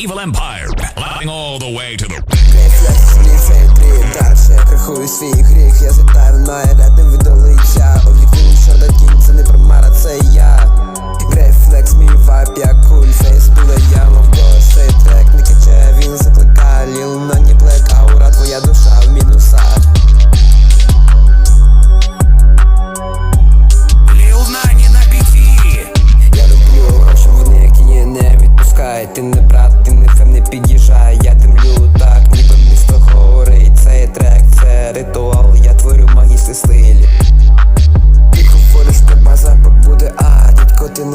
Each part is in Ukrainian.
Evil Empire, laughing all the way to the крихую свій гріх Я злітаю на рядом від лиця Облікую шардакін, це не примара, це яма в цей трек Не качає, він закликає Ліл на ні блек, Твоя душа в мінусах Lil Nani на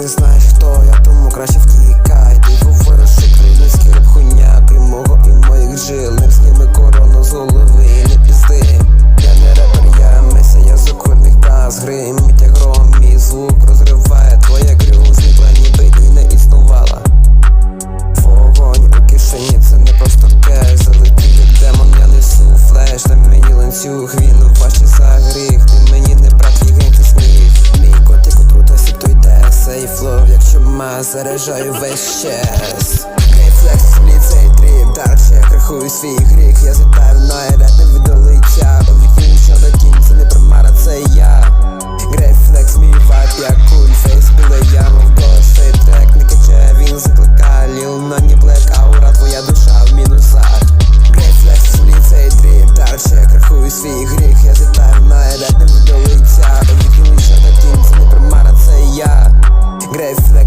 не знаєш хто я, тому краще втікай. Ти говориш, що кримський реп хуйня Крім мого і моїх жил Не зніми корону з голови не пізди. Я не репер, я меся, я закурник та згримить як гром Мій звук розриває твоє крило Зникла ніби і не існувала. Вогонь у кишені, це не просто кеш. Залетів як демон, я несу флеш. На мені ланцюг, він заряджаю весь час. Рефлекс, ліцей, тріп, дарк, я крахую свій гріх Я. Злітаю в ноє, ряд не відолиття що нічого до кінця, не примара, це я. Грейфлекс, мій вайп, як куль, фейс, біла яма в голосі трек Не каче, він закликає, ліл, но не блек, аура, твоя душа в мінусах Грейфлекс, ліцей, тріп, дарк, я. Крахую свій гріх Я злітаю в ноє, ряд не відолиття що нічого до кінця, не примара, це я. Грейфлекс